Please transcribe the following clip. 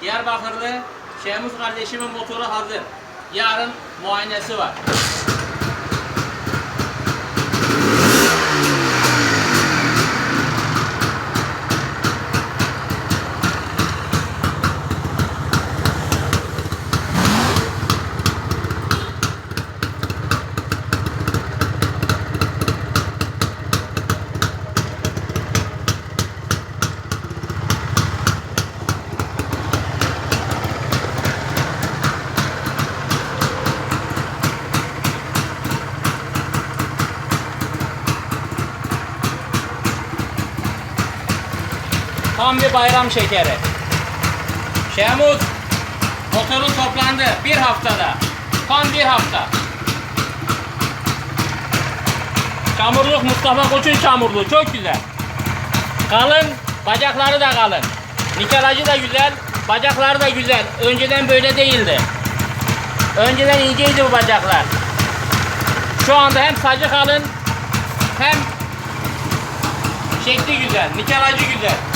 Diyarbakırlı Şehmuz kardeşimin motoru hazır. Yarın muayenesi var. Tam bir bayram şekeri. Şehmuz motorun toplandı bir haftada. Tam bir hafta. Çamurluk Mustafa Koç'un çamurluğu çok güzel. Kalın, bacakları da kalın. Nikelajı da güzel, bacakları da güzel. Önceden böyle değildi. Önceden inceydi bu bacaklar. Şu anda hem sacı kalın hem şekli güzel, nikelajı güzel.